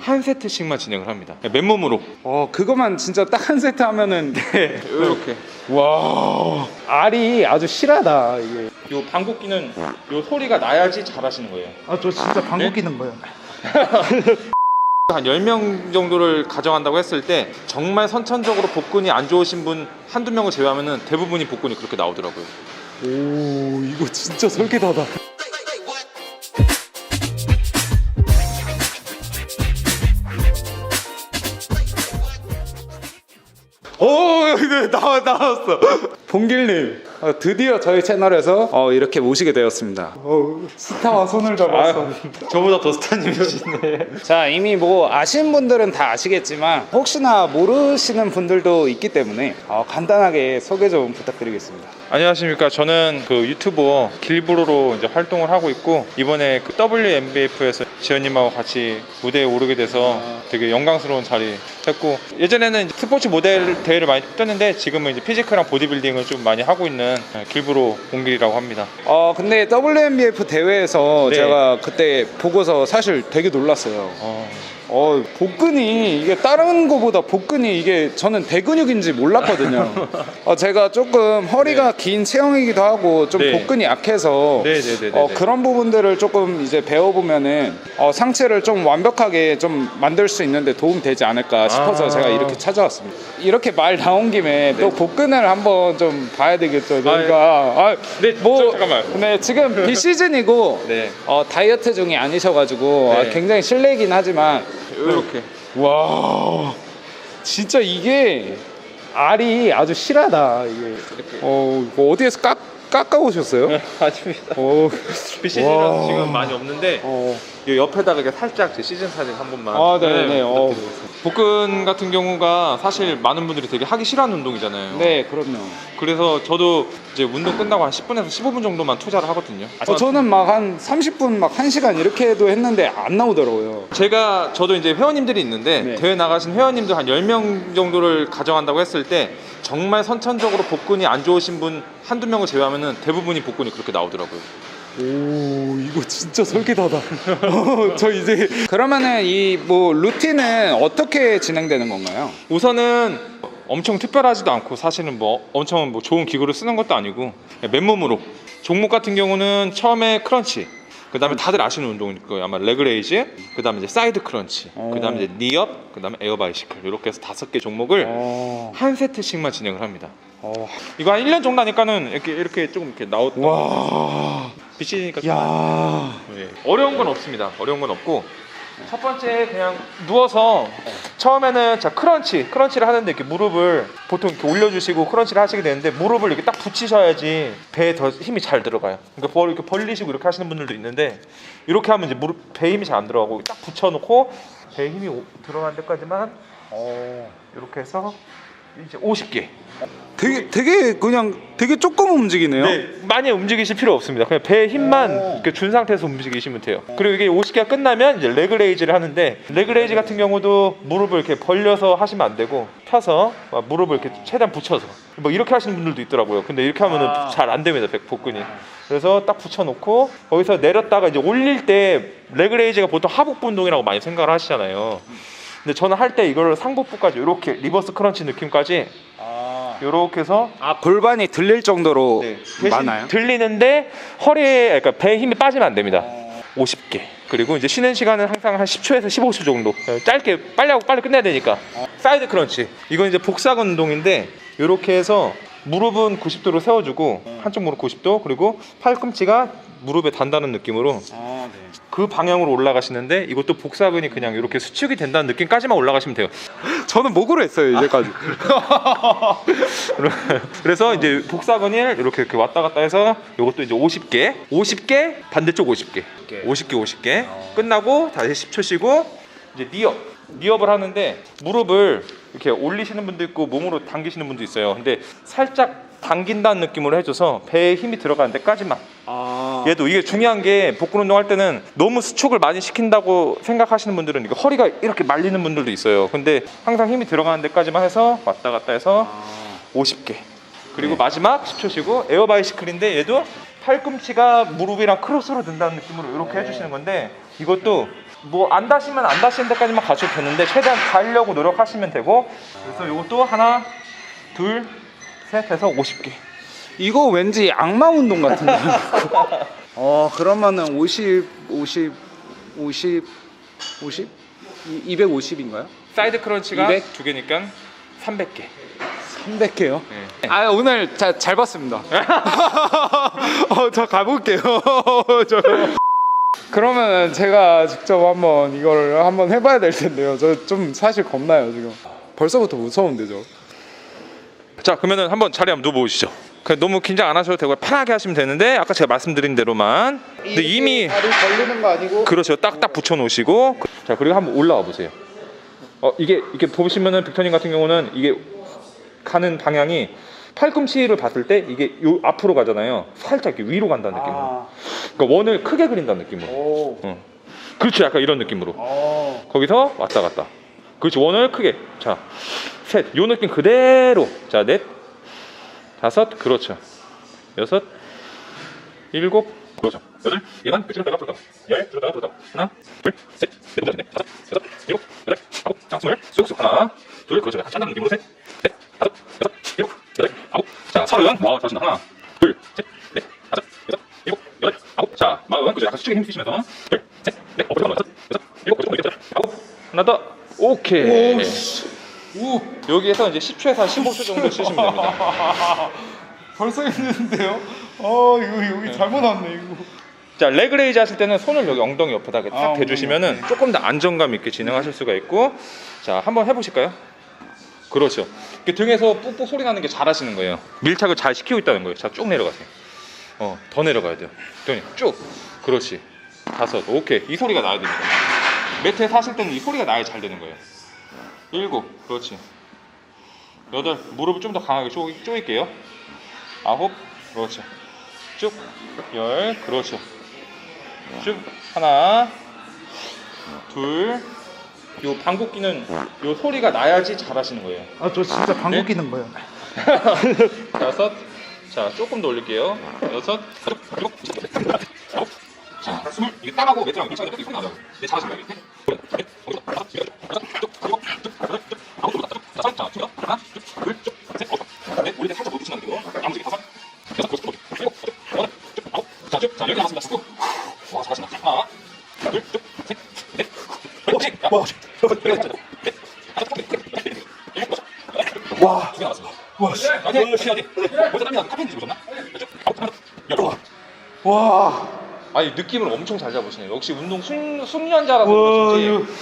한 세트씩만 진행을 합니다. 맨몸으로. 어 그거만 진짜 딱 한 세트 하면은 네, 이렇게. 와 알이 아주 실하다 이게. 요 방귀끼는 요 소리가 나야지 잘하시는 거예요. 아 저 진짜 방귀 네? 끼는 거예요. 한 10명 정도를 가정한다고 했을 때 정말 선천적으로 복근이 안 좋으신 분 한두 명을 제외하면 대부분이 복근이 그렇게 나오더라고요. 오 이거 진짜 설계다다. 나와 나왔어. 봉길님, 어, 드디어 저희 채널에서 어, 이렇게 모시게 되었습니다. 어, 스타와 손을 잡았어. 저보다 더 스타님이시네. 자, 이미 뭐 아시는 분들은 다 아시겠지만 혹시나 모르시는 분들도 있기 때문에 어, 간단하게 소개 좀 부탁드리겠습니다. 안녕하십니까. 저는 그 유튜버 길브로로 이제 활동을 하고 있고 이번에 그 WMBF에서 지현님하고 같이 무대에 오르게 돼서 되게 영광스러운 자리 했고 예전에는 스포츠 모델 대회를 많이 뛰었는데 지금은 이제 피지컬이랑 보디빌딩을 좀 많이 하고 있는 길브로 공길이라고 합니다. 어 근데 WNBF 대회에서 네. 제가 그때 보고서 사실 되게 놀랐어요. 어, 어 복근이 이게 다른 거보다 복근이 이게 저는 대근육인지 몰랐거든요. 어 제가 조금 허리가 긴 체형이기도 하고 좀 네. 복근이 약해서 네 네 네 네. 어 그런 부분들을 조금 이제 배워보면은 어 상체를 좀 완벽하게 좀 만들 수 있는데 도움 되지 않을까 싶어서 아. 제가 이렇게 찾아왔습니다. 이렇게 말 나온 김에 또 복근을 한번 좀 봐야 되겠죠. 그러니까 아, 네, 뭐 저, 잠깐만. 네 지금 비시즌이고 네. 어, 다이어트 중이 아니셔가지고 네. 아, 굉장히 실례긴 하지만 이렇게. 와 진짜 이게 알이 아주 실하다 이게 어 이거 어디에서 깎 깎아 오셨어요? 아닙니다. 어, 비시즌은 와. 지금 많이 없는데 어. 이 옆에다가 이렇게 살짝 제 시즌 사진 한 번만. 아, 네, 네. 어. 부탁드리겠습니다. 복근 같은 경우가 사실 많은 분들이 되게 하기 싫어하는 운동이잖아요. 네 그럼요. 그래서 저도 이제 운동 끝나고 한 10분에서 15분 정도만 투자를 하거든요. 어, 저는 막 한 30분 막 1시간 이렇게 해도 했는데 안 나오더라고요. 제가 저도 이제 회원님들이 있는데 네. 대회 나가신 회원님들 한 10명 정도를 가정한다고 했을 때 정말 선천적으로 복근이 안 좋으신 분 한두 명을 제외하면 대부분이 복근이 그렇게 나오더라고요. 오 이거 진짜 설계다다. 어, 저 이제 그러면은 이 뭐 루틴은 어떻게 진행되는 건가요? 우선은 엄청 특별하지도 않고 사실은 뭐 엄청 뭐 좋은 기구를 쓰는 것도 아니고 그냥 맨몸으로 종목 같은 경우는 처음에 크런치 그다음에 다들 아시는 운동일 거예요 아마 레그레이즈 그다음에 이제 사이드 크런치 어. 그다음에 이제 니업 그다음에 에어 바이시클 이렇게 해서 다섯 개 종목을 어, 한 세트씩만 진행을 합니다 어. 이거 한 1년 정도 하니까는 이렇게 이렇게 조금 이렇게 나오 와, 비치니까 좀 야, 예. 어려운 건 없습니다. 어려운 건 없고 첫 번째 그냥 누워서 처음에는 자 크런치 크런치를 하는데 이렇게 무릎을 보통 이렇게 올려주시고 크런치를 하시게 되는데 무릎을 이렇게 딱 붙이셔야지 배에 더 힘이 잘 들어가요. 그러니까 벌 이렇게 벌리시고 이렇게 하시는 분들도 있는데 이렇게 하면 이제 무릎 배에 힘이 잘 안 들어가고 딱 붙여놓고 배에 힘이 오- 들어간 데까지만 어, 이렇게 해서 이제 50개. 되게 되게 그냥 되게 조금 움직이네요. 네, 많이 움직이실 필요 없습니다. 그냥 배에 힘만 이렇게 준 상태에서 움직이시면 돼요. 그리고 이게 50개가 끝나면 이제 레그레이즈를 하는데 레그레이즈 같은 경우도 무릎을 이렇게 벌려서 하시면 안 되고 펴서 막 무릎을 이렇게 최대한 붙여서 뭐 이렇게 하시는 분들도 있더라고요. 근데 이렇게 하면은 아. 잘안 됩니다. 백 복근이. 그래서 딱 붙여놓고 거기서 내렸다가 이제 올릴 때 레그레이즈가 보통 하복부 운동이라고 많이 생각을 하시잖아요. 근데 저는 할 때 이거를 상복부까지 이렇게 리버스 크런치 느낌까지 아, 이렇게 해서 아 골반이 들릴 정도로 네. 많아요? 들리는데 허리에 그러니까 배에 힘이 빠지면 안 됩니다. 50개. 그리고 이제 쉬는 시간은 항상 한 10초에서 15초 정도. 짧게 빨리 하고 빨리 끝내야 되니까. 사이드 크런치. 이건 이제 복사근 운동인데 이렇게 해서 무릎은 90도로 세워주고 한쪽 무릎 90도 그리고 팔꿈치가 무릎에 단다는 느낌으로 아, 네. 그 방향으로 올라가시는데 이것도 복사근이 그냥 이렇게 수축이 된다는 느낌까지만 올라가시면 돼요. 저는 목으로 했어요 이제까지. 그래서 이제 복사근을 이렇게 이렇게 왔다 갔다 해서 이것도 이제 50개, 50개 반대쪽 50개, 50개 50개 끝나고 다시 10초 쉬고 이제 니업, 니업을 하는데 무릎을 이렇게 올리시는 분도 있고 몸으로 당기시는 분도 있어요. 근데 살짝 당긴다는 느낌으로 해줘서 배에 힘이 들어가는 데까지만. 아, 얘도 이게 중요한 게 복근 운동할 때는 너무 수축을 많이 시킨다고 생각하시는 분들은 이게 허리가 이렇게 말리는 분들도 있어요. 근데 항상 힘이 들어가는 데까지만 해서 왔다 갔다 해서 50개. 그리고 마지막 10초 쉬고 에어 바이시클인데 얘도 팔꿈치가 무릎이랑 크로스로 든다는 느낌으로 이렇게 해주시는 건데 이것도 뭐 안 다시면 안 다시는 데까지만 가셔도 되는데 최대한 가려고 노력하시면 되고 그래서 이것도 하나 둘 셋 해서 50개 이거 왠지 악마 운동 같은데. 어 그러면은 50, 50, 50, 50, 250인가요? 사이드 크런치가 200? 두 개니까 300개 300개요. 네. 아 오늘 자, 잘 봤습니다. 어, 저 가볼게요. 저. 그러면 제가 직접 한번 이걸 한번 해봐야 될 텐데요. 저 좀 사실 겁나요 지금. 벌써부터 무서운데 저. 자 그러면은 한번 자리 한번 누워보시죠. 그냥 너무 긴장 안 하셔도 되고 편하게 하시면 되는데 아까 제가 말씀드린 대로만. 근데 이미 다리 벌리는 거 아니고. 그렇죠. 딱딱 붙여 놓으시고. 자 그리고 한번 올라와 보세요. 어 이게 이게 보시면은 빅터님 같은 경우는 이게 가는 방향이 팔꿈치를 봤을 때 이게 요 앞으로 가잖아요. 살짝 이렇게 위로 간다는 느낌으로. 아, 그러니까 원을 크게 그린다는 느낌으로. 오. 어. 그렇죠. 약간 이런 느낌으로. 어. 거기서 왔다 갔다. 그렇지 원을 크게. 자, 셋. 요 느낌 그대로. 자, 넷, 다섯. 그렇죠. 여섯, 일곱. 그렇죠. 여덟. 얘만 그치로 빼가 풀다. 열 들었다가 풀다. 하나, 둘, 셋, 넷, 다섯, 넷, 다섯, 여섯, 일곱, 여덟, 아홉. 자, 스물. 쑥쑥 하나, 둘. 그렇죠. 약간 짠다는 느낌으로 셋, 넷, 다섯, 여섯, 일곱, 여덟, 아홉. 자, 서른. 와, 잘하신다. 하나, 둘, 셋, 넷, 다섯, 여섯, 일곱, 여덟, 아홉. 자, 마흔. 그죠. 약간 수축에 힘 쓰시면서 둘, 셋, 넷, 어, 잠깐만. 여섯, 여섯, 일곱, 그렇죠. 여덟, 아홉. 하나 더. 오케이. 오. 여기에서 이제 10초에서 한 15초 정도 쓰시면 됩니다. 벌써 힘드는데요? 어 이거 여기 잘못 왔네 이거. 자, 레그레이즈 하실 때는 손을 여기 엉덩이 옆에다 이렇게 탁 아, 대주시면은 조금 더 안정감 있게 진행하실 수가 있고, 자, 한번 해보실까요? 그렇죠. 이렇게 등에서 뿍뿍 소리 나는 게 잘하시는 거예요. 밀착을 잘 시키고 있다는 거예요. 자, 쭉 내려가세요. 어, 더 내려가야 돼요. 더니 쭉. 그렇지. 다섯. 오케이. 이 소리가 나야 됩니다. 매트에 사실 때는 이 소리가 나야 잘 되는 거예요. 일곱. 그렇지. 여덟. 무릎을 좀 더 강하게 쪼, 쪼일게요. 아홉. 그렇죠. 쭉. 열. 그렇죠. 쭉. 하나. 둘. 요 방귀 는요 소리가 나야지 잘 하시는 거예요. 아 저 진짜 방귀 네? 끼는 거예요. 다섯. 자, 조금 더 올릴게요. 여섯. 일곱. 자, 스물. 이게 땀하고 매트랑 밀착이 소리 나죠. 네, 잘하시는 거예요. 넷, 넷, 거기서 다섯, 여섯, 여섯, 쭉, 일곱, 쭉, 여덟, 쭉, 아홉, 쭉, 다섯, 자, 쭉, 하나, 쭉, 둘, 쭉, 셋, 어, 넷, 올릴 때 살짝 높이시면 안 되고, 나머지 다섯, 여섯, 여섯, 일곱, 여덟, 쭉, 아홉. 자, 쭉, 자, 여기 남았습니다. 스쿠. 와, 잘하신다. 하나, 둘, 쭉, 셋, 넷, 그렇지. 야, 와, 두개 씨. 아니, 씨, 아니. 벌써 땀이 나. 카페인 드시고 오셨나? 쭉, 아홉, 하나, 열. 와. 아니 느낌을 엄청 잘 잡으시네요. 역시 운동 숙, 숙련자라서 그런지.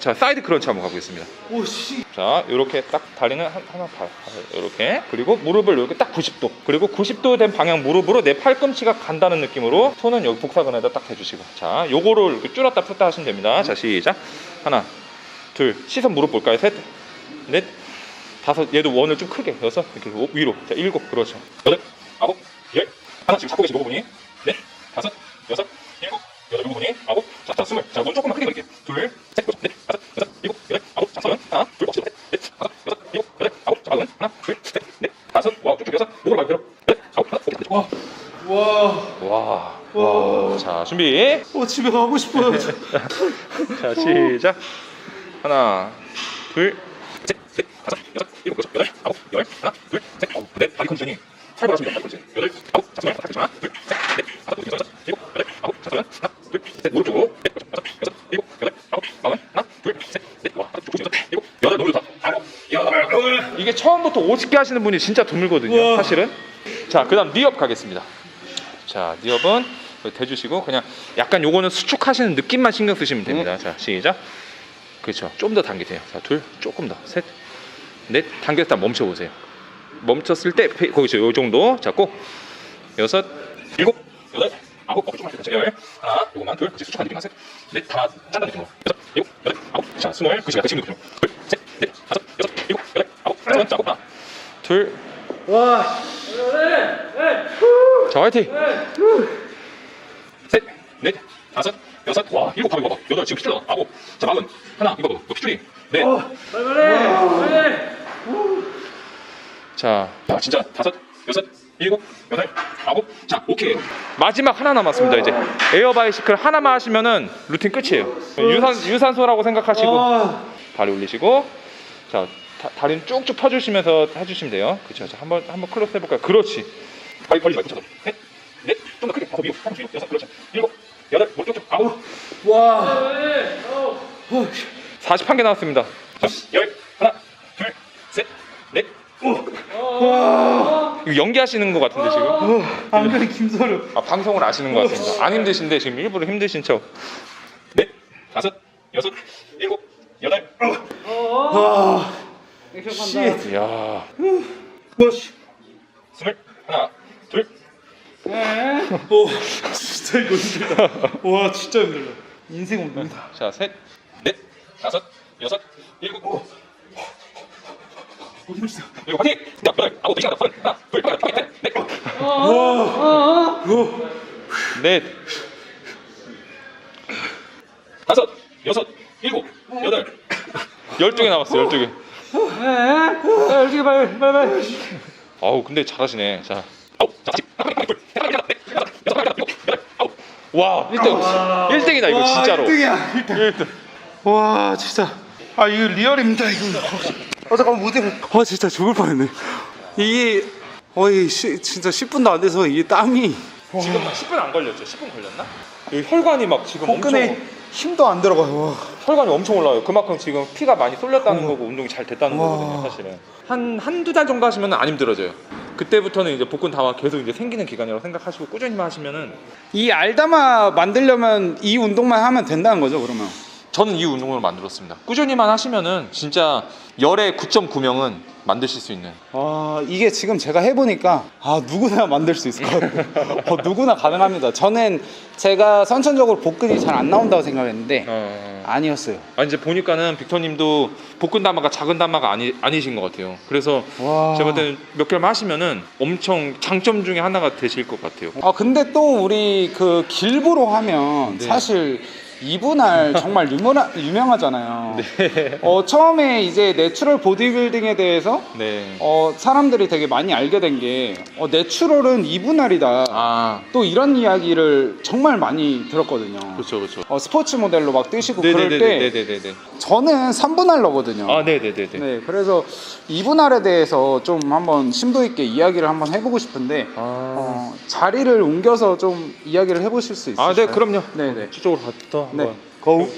자 사이드 크런치 한번 가보겠습니다. 오 씨. 자 이렇게 딱 다리는 한, 하나 봐 이렇게. 그리고 무릎을 이렇게 딱 90도. 그리고 90도 된 방향 무릎으로 내 팔꿈치가 간다는 느낌으로 손은 여기 복사근에다 딱 대주시고. 자 요거를 이렇게 줄였다 폈다 하시면 됩니다. 자 시작. 하나 둘 시선 무릎 볼까요? 셋넷 다섯. 얘도 원을 좀 크게 여섯 이렇게 오- 위로. 자 일곱. 그렇죠. 여덟 아홉 열. 하나 지금 잡고 계신 부분이. 넷 다섯 여섯 일곱 여덟 부분이 아홉 자, 자 스물. 자원 조금만 크게 그릴게요 둘셋 넷 다섯 여섯 일곱 여덟 아홉 자 서른 하나 둘 없이 셋 넷 다섯 여섯 일곱 여덟 아홉 자 마흔 하나 둘셋넷 다섯 와 쭉쭉 여섯 목으로 가요 여덟 여덟 아홉 하나 오케이 와 와. 와. 와. 자, 준비. 어 집에 가고 싶어요. 자, 시작. 하나, 둘, 셋, 넷, 다섯, 여섯, 일곱, 여섯, 여덟, 아홉, 열, 하나, 둘, 셋, 아홉, 넷, 다리 컨디션이 살벌하십니다. 다리 컨디션. 여덟, 아홉, 자, 스물, 하나, 둘, 셋, 넷, 다섯, 여섯, 일곱, 여덟, 아홉, 자, 서른, 하나, 둘, 셋, 무릎 쪽으로, 넷, 다섯, 여섯, 일곱, 여덟, 아홉, 마흔, 하나, 둘, 셋, 넷, 와, 다섯, 여섯, 일곱, 여덟, 너무 좋다. 아홉, 열. 이게 처음부터 50개 하시는 분이 진짜 드물거든요, 사실은. 자, 그 다음 니업 가겠습니다. 자, 니업은 대주시고 그냥 약간 요거는 수축하시는 느낌만 신경 쓰시면 됩니다. 자, 시작. 그렇죠. 좀 더 당기세요. 자, 둘, 조금 더, 셋, 넷, 당겼다. 멈춰 보세요. 멈췄을 때 페- 거기서 요 정도. 잡고 여섯, 일곱, 여덟, 아홉, 어, 조금만 더, 열, 하나, 요거만. 둘, 그렇지 수축한 느낌만 셋, 넷, 다 짠다 느낌으로 여섯, 일곱, 여덟, 아홉, 자, 스물, 약간 지금 느낌으로. 둘, 셋, 넷, 다섯, 여섯, 일곱, 여덟, 아홉, 자, 자, 하나, 둘, 와. 자, 화이팅! 셋, 넷, 다섯, 여섯, 와, 일곱, 봐봐, 봐봐. 여덟, 지금 피줄러 아홉, 자, 마흔, 하나, 이거 봐봐, 너 피줄이, 넷. 자, 야, 진짜 다섯, 여섯, 일곱, 여덟, 아홉. 자, 오케이. 마지막 하나 남았습니다. 이제 에어 바이시클 하나만 하시면은 루틴 끝이에요. 유산 유산소라고 생각하시고 다리 올리시고 자 다, 다리는 쭉쭉 펴주시면서 해주시면 돼요. 그렇죠. 자, 한번 한번 클로스 해볼까요? 그렇지. 다리 벌리지 말고 셋, 넷, 좀 더 크게 다섯, 일곱, 여섯, 그렇죠. 일곱, 여덟, 목 쭉쭉 아홉. 와. 41개 나왔습니다. 자, 열, 하나, 둘, 셋, 넷. 이거 연기하시는 것 같은데 지금? 안 그래 김서류. 아 방송을 아시는 것 같습니다. 안 힘드신데 지금 일부러 힘드신 척. 넷, 다섯, 여섯, 일곱, 여덟. 와. 씨. 이야, 와 씨. 스물, 하나, 둘. 오 진짜 이거 힘들다. 와 진짜 힘들다. 인생 운동이다. 자, 셋, 넷, 다섯, 여섯, 일곱. 오. 오 힘들어. 일곱 파티. 자, 여덟, 아홉, 네 시간, 서른, 하나, 둘, 빨리, 빨리, 셋, 넷. 와. 넷, 다섯, 여섯, 일곱, 여덟. 열두 개 남았어, 열두 개. 이렇게 빨리 빨리 빨리. 아우 근데 잘하시네. 자, 십, 하나, 둘, 셋, 넷, 다섯, 여섯, 일곱, 여덟, 아홉. 와, 1등. 1등이다 이거 진짜로. 1등이야 1등. 와 진짜. 아 이거 리얼입니다 이거. 어 잠깐만 무대. 어 진짜 죽을 뻔했네. 이게 거의 시, 진짜 10분도 안 돼서 이게 땀이 지금 막 10분 안 걸렸죠? 10분 걸렸나? 여기 혈관이 막 지금 복근에 엄청 힘도 안 들어가요. 와. 혈관이 엄청 올라와요. 그만큼 지금 피가 많이 쏠렸다는 거고 운동이 잘 됐다는 와. 거거든요, 사실은. 한 한두 달 정도 하시면 안 힘들어져요. 그때부터는 이제 복근 다가 계속 이제 생기는 기간이라고 생각하시고 꾸준히만 하시면은 이 알다마 만들려면 이 운동만 하면 된다는 거죠 그러면? 저는 이 운동을 만들었습니다. 꾸준히만 하시면은 진짜 열의 9.9명은 만드실 수 있는 아 이게 지금 제가 해보니까 아 누구나 만들 수 있을 것 같아요. 어, 누구나 가능합니다. 저는 제가 선천적으로 복근이 잘 안 나온다고 생각했는데 어... 아니었어요. 아 이제 보니까는 빅터님도 복근 담마가 작은 담마가 아니 아니신 것 같아요. 그래서 와. 제가 볼 때는 몇 개월만 하시면은 엄청 장점 중에 하나가 되실 것 같아요. 아 근데 또 우리 그 길보로 하면 네. 사실 이분할 정말 유명하, 유명하잖아요. 네. 어 처음에 이제 내추럴 보디빌딩에 대해서 네. 어 사람들이 되게 많이 알게 된 게 어, 내추럴은 이분할이다. 아 또 이런 이야기를 정말 많이 들었거든요. 그렇죠 그렇죠. 어, 스포츠 모델로 막 뜨시고 그럴 때 네네네네네네. 저는 3분할러거든요. 아 네네네네. 네, 그래서 2분할에 대해서 좀 한번 심도 있게 이야기를 한번 해보고 싶은데 아, 어, 자리를 옮겨서 좀 이야기를 해보실 수 있으실까요? 아, 네, 그럼요. 네, 네. 저쪽으로 갔다. 네. 거우.